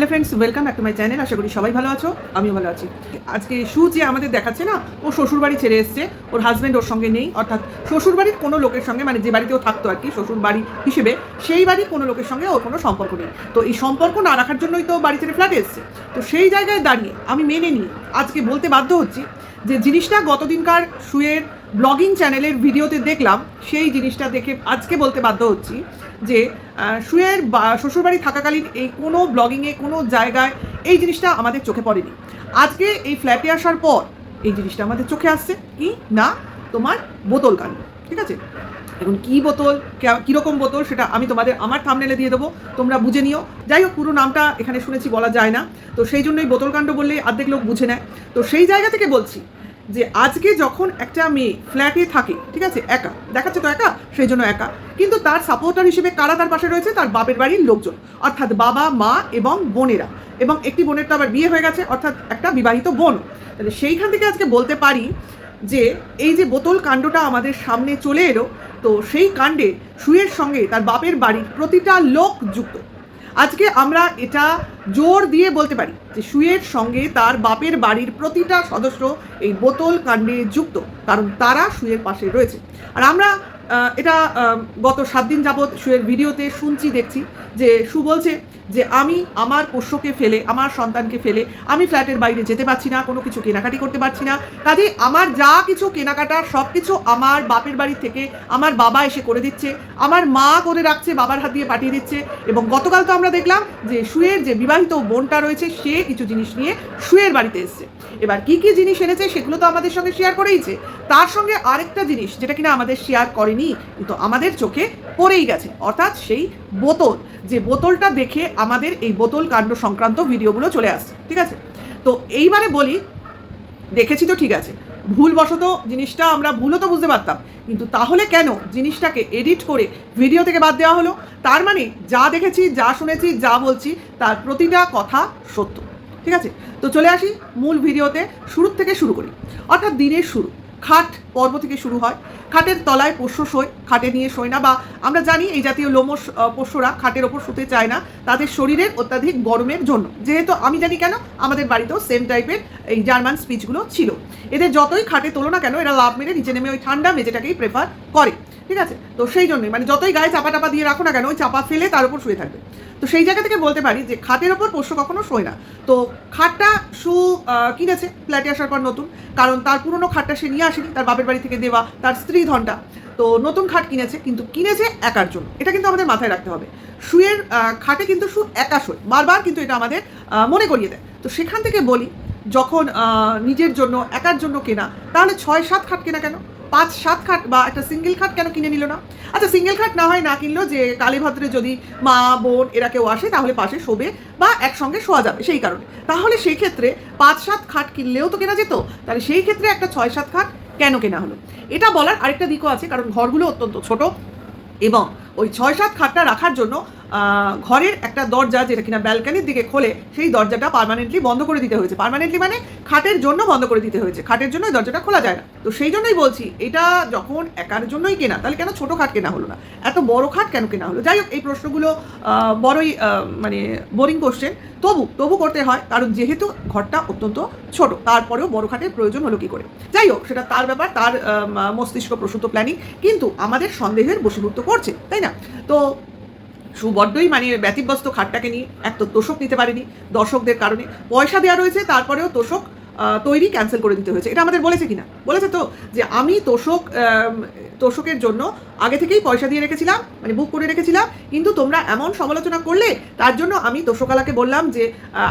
Hello friends, welcome back to my channel. আশা করি সবাই ভালো আছো, আমিও ভালো আছি। আজকে সু যে আমাদের দেখাচ্ছে না, ও শ্বশুরবাড়ি ছেড়ে এসছে, ওর হাজব্যান্ড ওর সঙ্গে নেই, অর্থাৎ শ্বশুরবাড়ির কোনো লোকের সঙ্গে মানে যে বাড়িতে ও থাকতো আর কি, শ্বশুরবাড়ি হিসেবে, সেই বাড়ির কোনো লোকের সঙ্গে ওর কোনো সম্পর্ক নেই। তো এই সম্পর্ক না রাখার জন্যই তো বাড়ি ছেড়ে ফ্ল্যাটে এসছে। তো সেই জায়গায় দাঁড়িয়ে আমি মেনে নিয়ে আজকে বলতে বাধ্য হচ্ছি যে জিনিসটা গতদিনকার শুয়ের ব্লগিং চ্যানেলের ভিডিওতে দেখলাম, সেই জিনিসটা দেখে আজকে বলতে বাধ্য হচ্ছি যে সুয়ের শ্বশুরবাড়ি থাকাকালীন এই কোনো ব্লগিংয়ে কোনো জায়গায় এই জিনিসটা আমাদের চোখে পড়েনি। আজকে এই ফ্ল্যাটে আসার পর এই জিনিসটা আমাদের চোখে আসছে। কি? না, তোমার বোতল কাণ্ড ঠিক আছে? এখন কি বোতল কীরকম বোতল সেটা আমি তোমাদের আমার থামনেলে দিয়ে দেবো। তোমরা বুঝে নিও। যাই হোক, পুরো নামটা এখানে শুনেছি বলা যায় না। তো সেই জন্যই বোতল কাণ্ড বললে অর্ধেক লোক বুঝে নেয়। তো সেই জায়গা থেকে বলছি যে, আজকে যখন একটা মেয়ে ফ্ল্যাটে থাকে, ঠিক আছে, একা, দেখাচ্ছে তো একা, সেই জন্য একা। কিন্তু তার সাপোর্টার হিসেবে কারা তার পাশে রয়েছে? তার বাপের বাড়ির লোকজন। অর্থাৎ বাবা, মা এবং বোনেরা। এবং একটি বোনের তো আবার বিয়ে হয়ে গেছে, অর্থাৎ একটা বিবাহিত বোন। তাহলে সেইখান থেকে আজকে বলতে পারি যে, এই যে বোতল কাণ্ডটা আমাদের সামনে চলে এলো তো সেই কাণ্ডে সুয়ের সঙ্গে তার বাপের বাড়ির প্রতিটা লোক যুক্ত। আজকে আমরা এটা জোর দিয়ে বলতে পারি যে সুয়ের সঙ্গে তার বাপের বাড়ির প্রতিটা সদস্য এই বোতল কাণ্ডে যুক্ত, কারণ তারা সুয়ের পাশে রয়েছে। আর আমরা এটা গত সাত দিন যাবৎ সুয়ের ভিডিওতে শুনছি, দেখছি যে সু বলছে যে আমি আমার পোষ্যকে ফেলে, আমার সন্তানকে ফেলে আমি ফ্ল্যাটের বাইরে যেতে পারছি না, কোনো কিছু কেনাকাটি করতে পারছি না। কাজে আমার যা কিছু কেনাকাটা, সব কিছু আমার বাপের বাড়ি থেকে আমার বাবা এসে করে দিচ্ছে, আমার মা করে রাখছে, বাবার হাত দিয়ে পাঠিয়ে দিচ্ছে এবং গতকাল তো আমরা দেখলাম যে সুয়ের যে বিবাহিত বোনটা রয়েছে, সে কিছু জিনিস নিয়ে সুয়ের বাড়িতে এসছে। এবার কি কি জিনিস এনেছে সেগুলো তো আমাদের সঙ্গে শেয়ার করেইছে তার সঙ্গে আরেকটা জিনিস যেটা কিনা আমাদের শেয়ার করেনি, কিন্তু আমাদের চোখে পড়েই গেছে। অর্থাৎ সেই বোতল, যে বোতলটা দেখে আমাদের এই বোতল কাণ্ড সংক্রান্ত ভিডিওগুলো চলে আসছে, ঠিক আছে? তো এইবারে বলি, দেখেছি তো ঠিক আছে। ভুলবশত জিনিসটা আমরা ভুলও তো বুঝতে পারতাম। কিন্তু তাহলে কেন জিনিসটাকে এডিট করে ভিডিও থেকে বাদ দেওয়া হলো? তার মানে যা দেখেছি, যা শুনেছি, যা বলছি, তার প্রতিটা কথা সত্য, ঠিক আছে? তো চলে আসি মূল ভিডিওতে, শুরুর থেকে শুরু করি। অর্থাৎ দিনের শুরু। খাট পর্ব থেকে শুরু হয়। খাটের তলায় পোষ্য শোয়, খাটে নিয়ে শোয় না বা আমরা জানি এই জাতীয় লোম পোষ্যরা খাটের ওপর শুতে চায় না। তাদের শরীরের অত্যাধিক গরমের জন্য। যেহেতু আমি জানি কেন, আমাদের বাড়িতেও সেম টাইপের এই জার্মান স্পিচগুলো ছিল। এদের যতই খাটে তোলো না কেন, এরা লাভ মেরে নিচে নেমে ওই ঠান্ডা মেঝেটাকেই প্রেফার করে। ঠিক আছে? তো সেই জন্যই মানে যতই গায়ে চাপা টাপা দিয়ে রাখো না কেন, ওই চাপা ফেলে তার উপর শুয়ে থাকবে। তো সেই জায়গা থেকে বলতে পারি যে খাটের ওপর পোষ্য কখনো শোয় না। তো খাটটা শু কিনেছে ফ্ল্যাটে আসার পর নতুন। কারণ তার পুরনো খাটটা সে নিয়ে আসেনি, তার বাপের বাড়ি থেকে দেওয়া, তার স্ত্রী ধনটা। তো নতুন খাট কিনেছে, কিন্তু কিনেছে একার জন্য। এটা কিন্তু আমাদের মাথায় রাখতে হবে। শুয়ের খাটে কিন্তু শু একা শোয়। বারবার কিন্তু এটা আমাদের মনে করিয়ে দেয়। তো সেখান থেকে বলি, যখন নিজের জন্য, একার জন্য কেনা, তাহলে ছয় সাত খাট কেনা কেন? পাঁচ সাত খাট বা একটা সিঙ্গেল খাট কেন কিনে নিল না? আচ্ছা সিঙ্গেল খাট না হয় না কিনলো যে কালী ভদ্রে যদি মা, বোন এরা কেউ আসে, তাহলে পাশে শোবে বা একসঙ্গে শোয়া যাবে, সেই কারণে। তাহলে সেই ক্ষেত্রে পাঁচ সাত খাট কিনলেও তো কেনা যেত, তাহলে সেই ক্ষেত্রে একটা ছয় সাত খাট কেন কেনা হলো? এটা বলার আরেকটা দিকও আছে, কারণ ঘরগুলো অত্যন্ত ছোট এবং ওই ছয় সাত খাটটা রাখার জন্য ঘরের একটা দরজা যেটা কিনা ব্যালকানির দিকে খোলে, সেই দরজাটা পার্মানেন্টলি বন্ধ করে দিতে হয়েছে। পার্মানেন্টলি মানে খাটের জন্য বন্ধ করে দিতে হয়েছে। খাটের জন্য দরজাটা খোলা যায় না। তো সেই জন্যই বলছি, এটা যখন একার জন্যই কেনা, তাহলে কেন ছোট খাট কেনা হলো না? এত বড় খাট কেন কেনা হলো? যাই হোক, এই প্রশ্নগুলো বড়ই মানে বোরিং কোশ্চেন তবু তবু করতে হয়, কারণ যেহেতু ঘরটা অত্যন্ত ছোট, তারপরেও বড় খাটের প্রয়োজন হলো কি করে? যাই হোক, সেটা তার ব্যাপার, তার মস্তিষ্ক প্রসূত প্ল্যানিং কিন্তু আমাদের সন্দেহের বশীভূত করছে, তাই না? তো সুবড্ডই মানে ব্যতিব্যস্ত খাটটাকে নিয়ে এক তো তোষক নিতে পারেনি, দর্শকদের কারণে। পয়সা দেওয়া রয়েছে, তারপরেও তোষক তৈরি ক্যান্সেল করে দিতে হয়েছে। এটা আমাদের বলেছে কিনা? বলেছে তো যে আমি তোষক তোষকের জন্য আগে থেকেই পয়সা দিয়ে রেখেছিলাম মানে বুক করে রেখেছিলাম, কিন্তু তোমরা এমন সমালোচনা করলে, তার জন্য আমি তোষকালাকে বললাম যে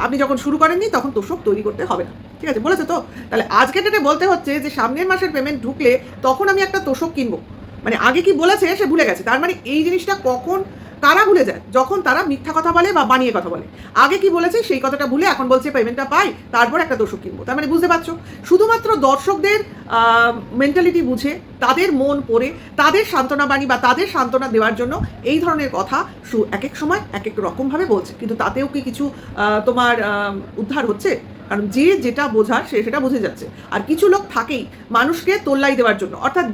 আপনি যখন শুরু করেননি, তখন তোষক তৈরি করতে হবে না। ঠিক আছে, বলেছে তো? তাহলে আজকে ডেটে বলতে হচ্ছে যে, সামনের মাসের পেমেন্ট ঢুকলে তখন আমি একটা তোষক কিনবো। মানে আগে কি বলেছে, সে ভুলে গেছে। তার মানে এই জিনিসটা কখন কারা ভুলে যায়, যখন তারা মিথ্যা কথা বলে বা বানিয়ে কথা বলে। আগে কি বলেছে সেই কথাটা ভুলে এখন বলছে পেমেন্টটা পাই, তারপর একটা দর্শক কিনবো। তার মানে বুঝতে পারছ? শুধুমাত্র দর্শকদের মেন্টালিটি বুঝে, তাদের মন পড়ে, তাদের সান্ত্বনা বাণী বা তাদের সান্ত্বনা দেওয়ার জন্য এই ধরনের কথা এক এক সময় এক এক রকমভাবে বলছে। কিন্তু তাতেও কি কিছু তোমার উদ্ধার হচ্ছে? কারণ যে যেটা বোঝার সে সেটা বুঝে যাচ্ছে। আর কিছু লোক থাকেই মানুষকে তোল্লাই দেওয়ার জন্য। অর্থাৎ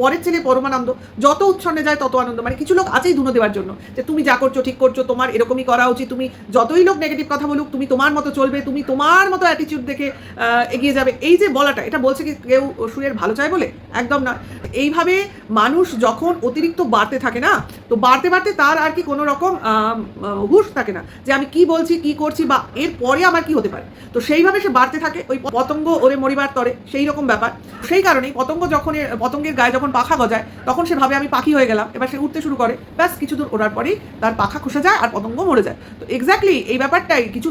পরের ছেলে পরমানন্দ, যত উচ্ছন্নে যায় তত আনন্দ। মানে কিছু লোক আছেই ধুনো দেওয়ার জন্য। যে তুমি যা করছ, ঠিক করছ, তোমার এরকমই করা উচিত। তুমি যতই লোক নেগেটিভ কথা বলুক, তুমি তোমার মতো চলবে, তুমি তোমার মতো অ্যাটিটিউড দেখে এগিয়ে যাবে। এই যে বলাটা, এটা বলছে কি কেউ শুয়ের ভালো চায় বলে? একদম না এইভাবে মানুষ যখন অতিরিক্ত বাড়তে থাকে না, তো বাড়তে বাড়তে তার আর কি কোনো রকম হুঁশ থাকে না। যে আমি কি বলছি, কি করছি বা এর পরে আমার কি হতে পারে? তো সেইভাবে সে বাড়তে থাকে, ওই পতঙ্গ ওরে মরিবার তরে, সেই রকম ব্যাপার। সেই কারণেই পতঙ্গ যখন পতঙ্গের গায়ে যখন পাখা গজায়, তখন সে ভাবে আমি পাখি হয়ে গেলাম। এবার সে উঠতে শুরু করে। ব্যাস, কিছু দূর ওড়ার পরেই তার পাখা খসে যায় আর পতঙ্গ মরে যায়। তো এক্স্যাক্টলি এই ব্যাপারটাই কিছু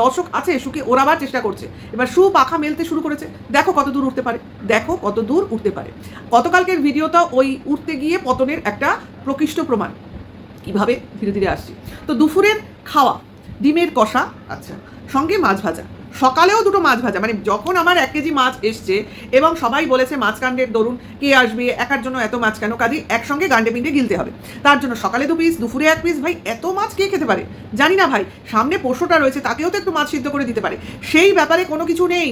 দর্শক আছে সুকে ওড়াবার চেষ্টা করছে। এবার সু পাখা মেলতে শুরু করেছে। দেখো কত দূর উঠতে পারে। দেখো কত দূর উঠতে পারে। গতকালকের ভিডিওটা ওই উঠতে গিয়ে পতনের একটা প্রকৃষ্ট প্রমাণ। কীভাবে ধীরে ধীরে আসছি। তো দুপুরের খাওয়া, ডিমের কষা আচ্ছা সঙ্গে মাছ ভাজা। সকালেও দুটো মাছ ভাজা মানে যখন আমার এক কেজি মাছ এসছে এবং সবাই বলেছে মাছ কাণ্ডের দরুন, কে আসবে, একার জন্য এত মাছ কেন? কাজে একসঙ্গে গান্ডে পিন্ডে গিলতে হবে। তার জন্য সকালে দু পিস দুপুরে এক পিস ভাই, এত মাছ কে খেতে পারে? জানি না ভাই, সামনে পশুটা রয়েছে, তাকেও তো একটু মাছ সিদ্ধ করে দিতে পারে। সেই ব্যাপারে কোনো কিছু নেই।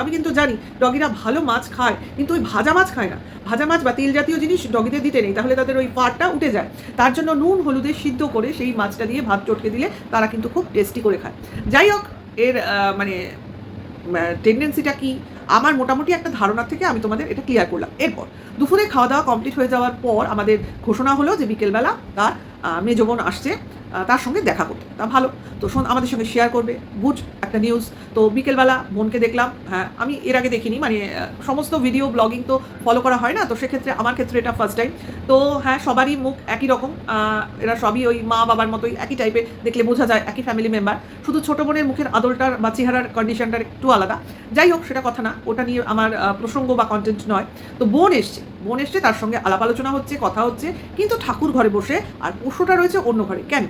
আমি কিন্তু জানি, ডগিরা ভালো মাছ খায়, কিন্তু ওই ভাজা মাছ খায় না। ভাজা মাছ বা তেল জাতীয় জিনিস ডগিতে দিতে নেই, তাহলে তাদের ওই পাটটা উঠে যায়। তার জন্য নুন, হলুদে সিদ্ধ করে সেই মাছটা দিয়ে ভাত চটকে দিলে তারা কিন্তু খুব টেস্টি করে খায়। যাই হোক এর মানে টেন্ডেন্সিটা কি? আমার মোটামুটি একটা ধারণা থেকে আমি তোমাদের এটা ক্লিয়ার করলাম। এরপর, দুপুরে খাওয়া দাওয়া কমপ্লিট হয়ে যাওয়ার পর আমাদের ঘোষণা হলো যে বিকেলবেলা তার মেজবন মেজ আসছে। তার সঙ্গে দেখা করতে। তা ভালো। তো শোন, আমাদের সঙ্গে শেয়ার করবে। গুড একটা নিউজ তো বিকেলবেলা বোনকে দেখলাম। হ্যাঁ আমি এর আগে দেখিনি মানে সমস্ত ভিডিও ব্লগিং তো ফলো করা হয় না, তো সেক্ষেত্রে আমার ক্ষেত্রে এটা ফার্স্ট টাইম তো হ্যাঁ সবারই মুখ একই রকম। এরা সবই ওই মা বাবার মতোই একই টাইপের দেখলে বোঝা যায়, একই ফ্যামিলি মেম্বার শুধু ছোটো বোনের মুখের আদলটার বা চেহারার কন্ডিশনটার একটু আলাদা। যাই হোক, সেটা কথা না। ওটা নিয়ে আমার প্রসঙ্গ বা কন্টেন্ট নয়। তো বোন এসছে। বোন এসছে, তার সঙ্গে আলাপ আলোচনা হচ্ছে, কথা হচ্ছে। কিন্তু ঠাকুর ঘরে বসে আর পশুটা রয়েছে অন্য ঘরে। কেন?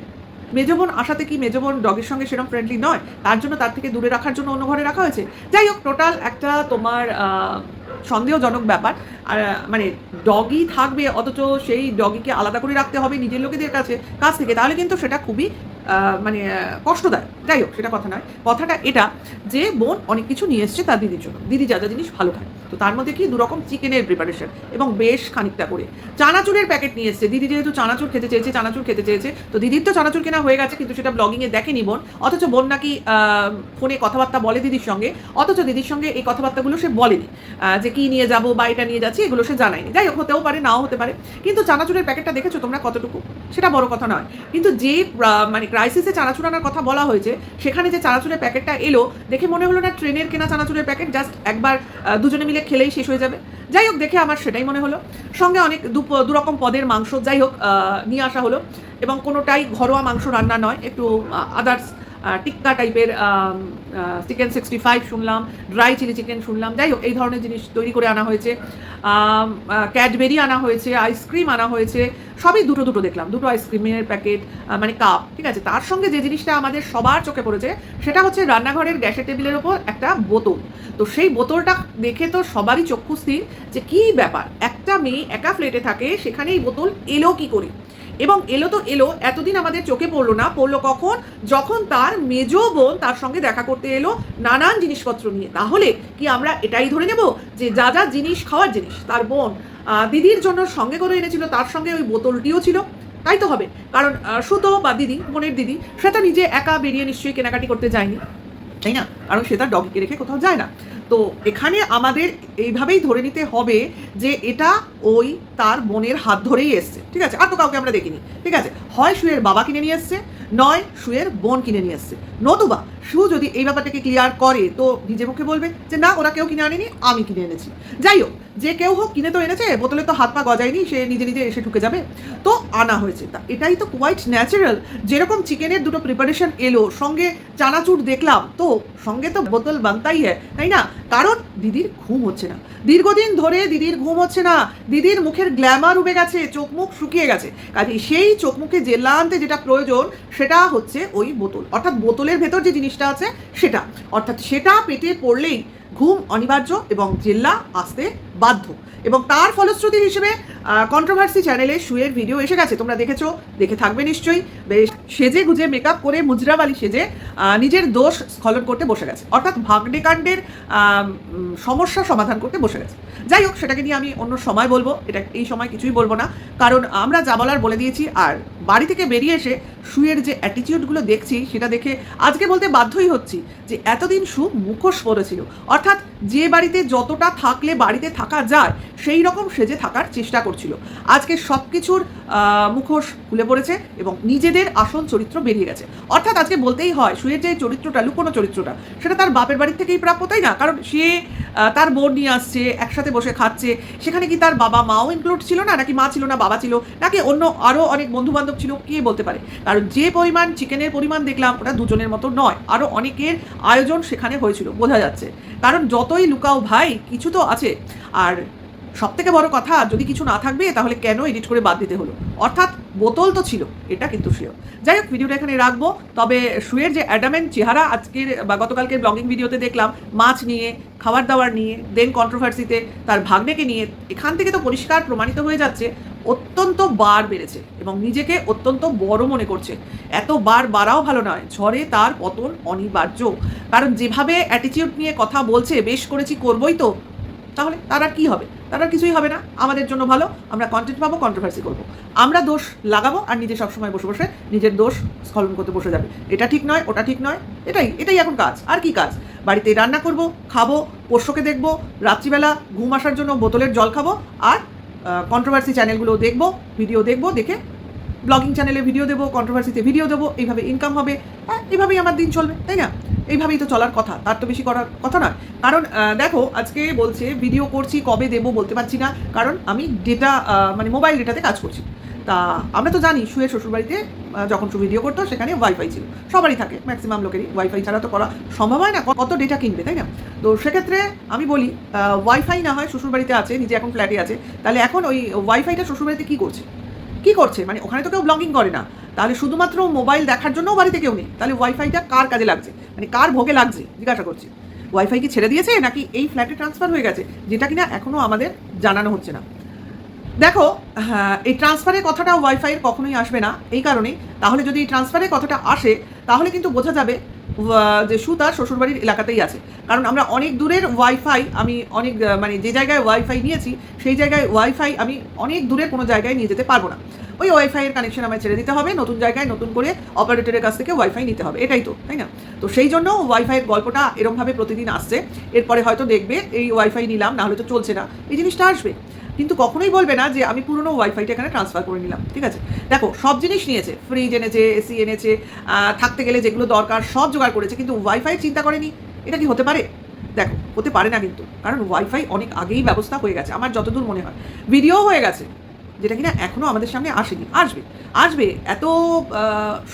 মেজবোন আসাতে কি মেজবোন ডগের সঙ্গে সেরকম ফ্রেন্ডলি নয়? তার জন্য তার থেকে দূরে রাখার জন্য অন্য ঘরে রাখা হয়েছে। যাই হোক টোটাল একটা তোমার সন্দেহজনক ব্যাপার। আর মানে ডগি থাকবে, অথচ সেই ডগিকে আলাদা করে রাখতে হবে নিজের লোকেদের কাছে, কাছ থেকে। তাহলে কিন্তু সেটা খুবই মানে কষ্ট দেয়। যাই হোক, সেটা কথা নয়। কথাটা এটা যে বোন অনেক কিছু নিয়ে এসছে তার দিদির জন্য। দিদি যা যা জিনিস ভালো খায়। তো তার মধ্যে কি দুরকম চিকেনের প্রিপারেশন এবং বেশ খানিকটা করে। চানাচুরের প্যাকেট নিয়ে এসছে। দিদি যেহেতু চানাচুর খেতে চেয়েছে, চানাচুর খেতে চেয়েছে, তো দিদির তো চানাচুর কেনা হয়ে গেছে, কিন্তু সেটা ব্লগিংয়ে দেখেনি বোন। অথচ বোন নাকি ফোনে কথাবার্তা বলে দিদির সঙ্গে। অথচ দিদির সঙ্গে এই কথাবার্তাগুলো সে বলেনি। যে কি নিয়ে যাব, বা এটা নিয়ে যাচ্ছি, এগুলো সে জানায়নি। যাই হোক, হতেও পারে, নাও হতে পারে। কিন্তু চানাচুরের প্যাকেটটা দেখেছ তোমরা কতটুকু? সেটা বড় কথা নয়। কিন্তু যে মানে ক্রাইসিসে চানাচুর আনার কথা বলা হয়েছে, সেখানে যে চানাচুরের প্যাকেটটা এলো, দেখে মনে হলো না ট্রেনের কেনা চানাচুরের প্যাকেট জাস্ট একবার দুজনে মিলে খেলেই শেষ হয়ে যাবে। যাই হোক, দেখে আমার সেটাই মনে হলো। সঙ্গে অনেক দু রকম পদের মাংস, যাই হোক নিয়ে আসা হলো। এবং কোনোটাই ঘরোয়া মাংস রান্না নয়, একটু আদার্স টিক্কা টাইপের চিকেন সিক্সটি ফাইভ শুনলাম ড্রাই চিলি চিকেন শুনলাম, যাই হোক, এই ধরনের জিনিস তৈরি করে আনা হয়েছে। ক্যাডবেরি আনা হয়েছে আইসক্রিম আনা হয়েছে, সবই দুটো দুটো দেখলাম, দুটো আইসক্রিমের প্যাকেট মানে কাপ ঠিক আছে? তার সঙ্গে যে জিনিসটা আমাদের সবার চোখে পড়েছে, সেটা হচ্ছে রান্নাঘরের গ্যাসের টেবিলের ওপর একটা বোতল। তো সেই বোতলটা দেখে তো সবারই চক্ষু স্থির যে কী ব্যাপার? একটা মেয়ে একা ফ্লেটে থাকে, সেখানে এই বোতল এলো কি করে? এবং এলো তো এলো, এতদিন আমাদের চোখে পড়ল না, পড়ল কখন? যখন তার মেজ বোন তার সঙ্গে দেখা করতে এলো নানান জিনিসপত্র নিয়ে। তাহলে কি আমরা এটাই ধরে নেব যে যা যা জিনিস, খাওয়ার জিনিস, তার বোন দিদির জন্য সঙ্গে করে এনেছিল, তার সঙ্গে ওই বোতলটিও ছিল। তাই তো হবে। কারণ সুতো বা দিদি, বোনের দিদি, সে সেটা নিজে একা বেরিয়ে নিশ্চয়ই কেনাকাটি করতে যায়নি। তাই না? কারণ সে তার ডগিকে রেখে কোথাও যায় না। তো এখানে আমাদের এইভাবেই ধরে নিতে হবে যে এটা ওই তার বোনের হাত ধরেই এসছে, ঠিক আছে? আর তো কাউকে আমরা দেখিনি, ঠিক আছে? হয় শুয়ের বাবা কিনে নিয়ে এসছে, নয় শুয়ের বোন কিনে নিয়ে এসছে। নতুবা শু যদি এই ব্যাপারটাকে ক্লিয়ার করে, তো নিজে মুখে বলবে যে, না, ওরা কেউ কিনে আনেনি, আমি কিনে এনেছি। যাই হোক, যে কেউ হোক কিনে তো এনেছে, বোতলে তো হাত পা গজায়নি, সে নিজে নিজে এসে ঢুকে যাবে। তো আনা হয়েছে। তা এটাই তো কোয়াইট ন্যাচারাল যেরকম চিকেনের দুটো প্রিপারেশন এলো, সঙ্গে চানাচুর দেখলাম, তো সঙ্গে তো বোতল বানতাই হ্যাঁ তাই না? কারণ দিদির ঘুম হচ্ছে না। দীর্ঘদিন ধরে দিদির ঘুম হচ্ছে না। দিদির মুখের গ্ল্যামার উবে গেছে, চোখ মুখ শুকিয়ে গেছে। কাজে সেই চোখ মুখে জেলা আনতে যেটা প্রয়োজন, সেটা হচ্ছে ওই বোতল। অর্থাৎ বোতলের ভেতর যে জিনিসটা আছে সেটা। অর্থাৎ সেটা পেটে পড়লেই ঘুম অনিবার্য এবং জেল্লা আসতে বাধ্য। এবং তার ফলশ্রুতি হিসেবে কন্ট্রোভার্সি চ্যানেলে শুয়ের ভিডিও এসে গেছে। তোমরা দেখেছ, দেখে থাকবে নিশ্চয়ই। বেশ সেজে গুজে মেকআপ করে মুজরাবালি সেজে নিজের দোষ স্খলন করতে বসে গেছে। অর্থাৎ ভাগ্নেকাণ্ডের সমস্যা সমাধান করতে বসে গেছে। যাই হোক, সেটাকে নিয়ে আমি অন্য সময় বলব। এটা এই সময় কিছুই বলব না। কারণ আমরা যা বলার বলে দিয়েছি, আর বাড়ি থেকে বেরিয়ে এসে শুয়ের যে অ্যাটিটিউডগুলো দেখছি, সেটা দেখে আজকে বলতে বাধ্যই হচ্ছি যে, এতদিন সু মুখোশ পড়েছিল অর্থাৎ যে বাড়িতে যতটা থাকলে বাড়িতে থাকা যায়, সেই রকম সেজে থাকার চেষ্টা করছিল। আজকে সব কিছুর মুখোশ খুলে পড়েছে এবং নিজেদের আসল চরিত্র বেরিয়ে গেছে। অর্থাৎ আজকে বলতেই হয় শুয়ের যে চরিত্রটা, লুকোনো চরিত্রটা, সেটা তার বাপের বাড়ির থেকেই প্রাপ্য, তাই না? কারণ সে তার বোন নিয়ে আসছে, একসাথে বসে খাচ্ছে, সেখানে কি তার বাবা মাও ইনক্লুড ছিল না, নাকি মা ছিল না, বাবা ছিল, নাকি অন্য আরও অনেক বন্ধু বান্ধব ছিল, কে বলতে পারে? কারণ যে পরিমাণ চিকেনের পরিমাণ দেখলাম, ওটা দুজনের মতো নয়। আরও অনেকের আয়োজন সেখানে হয়েছিল, বোঝা যাচ্ছে। কারণ যতই লুকাও ভাই কিছু তো আছে। আর সব থেকে বড় কথা, যদি কিছু না থাকবে, তাহলে কেন এডিট করে বাদ দিতে হলো? অর্থাৎ বোতল তো ছিল, এটা কিন্তু শিওর যাই হোক ভিডিওটা এখানে রাখব। তবে শুয়ের যে অ্যাডামেন্ট চেহারা আজকের বা গতকালকের ব্লগিং ভিডিওতে দেখলাম, মাছ নিয়ে, খাবার দাবার নিয়ে দেন কন্ট্রোভার্সিতে তার ভাগ্নেকে নিয়ে, এখান থেকে তো পরিষ্কার প্রমাণিত হয়ে যাচ্ছে, অত্যন্ত বার বেড়েছে এবং নিজেকে অত্যন্ত বড় মনে করছে। এত বার বাড়াও ভালো নয়, ঝড়ে তার পতন অনিবার্য। কারণ যেভাবে অ্যাটিটিউড নিয়ে কথা বলছে, বেশ করেছি করবই তো, তাহলে তার কি হবে? তার কিছুই হবে না। আমাদের জন্য ভালো। আমরা কন্টেন্ট পাবো কন্ট্রোভার্সি করব। আমরা দোষ লাগাবো আর নিজে সবসময় বসে বসে নিজের দোষ স্খলন করতে বসে যাবে। এটা ঠিক নয়, ওটা ঠিক নয়। এটাই এটাই এখন কাজ। আর কি কাজ? বাড়িতে রান্না করব, খাব, পোষ্যকে দেখব, রাত্রিবেলা ঘুম আসার জন্য বোতলের জল খাব আর কন্ট্রোভার্সি চ্যানেলগুলো দেখব ভিডিও দেখব, দেখে ব্লগিং চ্যানেলে ভিডিও দেবো কন্ট্রোভার্সিতে ভিডিও দেবো, এইভাবে ইনকাম হবে হ্যাঁ এইভাবেই আমার দিন চলবে, তাই না? এইভাবেই তো চলার কথা, তার তো বেশি করার কথা নয়। কারণ দেখো, আজকে বলছে ভিডিও করছি, কবে দেবো বলতে পারছি না, কারণ আমি ডেটা মানে মোবাইল ডেটাতে কাজ করছি। তা আমরা তো জানি, শুয়ে শ্বশুরবাড়িতে যখন ভিডিও করতো, সেখানে ওয়াইফাই ছিল। সবারই থাকে ম্যাক্সিমাম লোকেরই ওয়াইফাই ছাড়া তো করা সম্ভব হয় না, কত ডেটা কিনবে, তাই না? তো সেক্ষেত্রে আমি বলি ওয়াইফাই না হয় শ্বশুরবাড়িতে আছে, নিজে এখন ফ্ল্যাটে আছে, তাহলে এখন ওই ওয়াইফাইটা শ্বশুরবাড়িতে কী করছে? কি করছে? মানে ওখানে তো কেউ ব্লগিং করে না। তাহলে শুধুমাত্র মোবাইল দেখার জন্যও বাড়িতে কেউ নেই। তাহলে ওয়াইফাইটা কার কাজে লাগছে? মানে কার ভোগে লাগছে? জিজ্ঞাসা করছি। ওয়াইফাই কি ছেড়ে দিয়েছে নাকি এই ফ্ল্যাটে ট্রান্সফার হয়ে গেছে? যেটা কিনা এখনও আমাদের জানানো হচ্ছে না। দেখো হ্যাঁ, এই ট্রান্সফারের কথাটা ওয়াইফাইয়ের কখনোই আসবে না। এই কারণেই। তাহলে যদি ট্রান্সফারের কথাটা আসে তাহলে কিন্তু বোঝা যাবে যে সু তার শ্বশুরবাড়ির এলাকাতেই আছে। কারণ আমরা অনেক দূরের ওয়াইফাই আমি অনেক মানে যে জায়গায় ওয়াইফাই নিয়েছি, সেই জায়গায় ওয়াইফাই আমি অনেক দূরের কোনো জায়গায় নিয়ে যেতে পারব না। ওই ওয়াইফাইয়ের কানেকশন আমায় ছেড়ে দিতে হবে, নতুন জায়গায় নতুন করে অপারেটরের কাছ থেকে ওয়াইফাই নিতে হবে, এটাই তো, তাই না? তো সেই জন্য ওয়াইফাইয়ের গল্পটা এরমভাবে প্রতিদিন আসছে, এরপরে হয়তো দেখবে, এই ওয়াইফাই নিলাম না হলে তো চলছে না, এই জিনিসটা আসবে। কিন্তু কখনোই বলবে না যে আমি পুরনো ওয়াইফাইটা এখানে ট্রান্সফার করে নিলাম, ঠিক আছে? দেখো, সব জিনিস নিয়েছে ফ্রিজ এনেছে এসি এনেছে থাকতে গেলে যেগুলো দরকার সব জোগাড় করেছে, কিন্তু ওয়াইফাই চিন্তা করেনি? এটা কি হতে পারে? দেখো, হতে পারে না কিন্তু, কারণ ওয়াইফাই অনেক আগেই ব্যবস্থা হয়ে গেছে, আমার যতদূর মনে হয়। ভিডিও হয়ে গেছে, যেটা কিনা এখনও আমাদের সামনে আসেনি, আসবে। আসবে, এত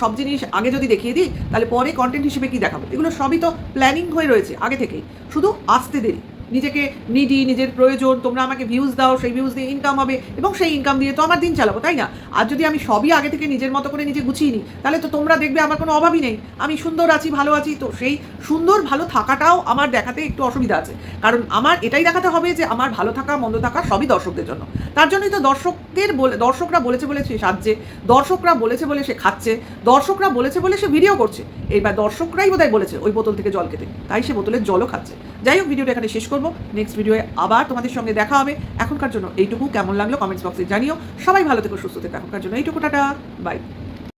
সব জিনিস আগে যদি দেখিয়ে দিই, তাহলে পরে কন্টেন্ট হিসেবে কি দেখাবো? এগুলো সবই তো প্ল্যানিং হয়ে রয়েছে, আগে থেকেই। শুধু আসতে দেরি। নিজেকে নিডি নিজের প্রয়োজন, তোমরা আমাকে ভিউজ দাও, সেই ভিউজ দিয়ে ইনকাম হবে, এবং সেই ইনকাম দিয়ে তো আমার দিন চালাবো, তাই না? আর যদি আমি সবই আগে থেকে নিজের মতো করে নিজে গুছিয়ে নিই, তাহলে তো তোমরা দেখবে আমার কোনো অভাবই নেই। আমি সুন্দর আছি, ভালো আছি, তো সেই সুন্দর, ভালো থাকাটাও আমার দেখাতে একটু অসুবিধা আছে। কারণ আমার এটাই দেখাতে হবে যে আমার ভালো থাকা, মন্দ থাকা সবই দর্শকদের জন্য। তার জন্যই তো দর্শকদের বলে, দর্শকরা বলেছে বলে সে সাজছে, দর্শকরা বলেছে বলে সে খাচ্ছে, দর্শকরা বলেছে বলে সে ভিডিও করছে। এইবার দর্শকরাই বোধহয় বলেছে, ওই বোতল থেকে জল খেতে। তাই সে বোতলের জলও খাচ্ছে। যাই হোক ভিডিওটা এখানে শেষ করব। নেক্সট ভিডিওয়ে আবার তোমাদের সঙ্গে দেখা হবে। এখনকার জন্য এইটুকু। কেমন লাগল? কমেন্টস বক্সে জানিও। সবাই ভালো থেকো, সুস্থ থেকো। এখনকার জন্য এইটুকু। টাটা। বাই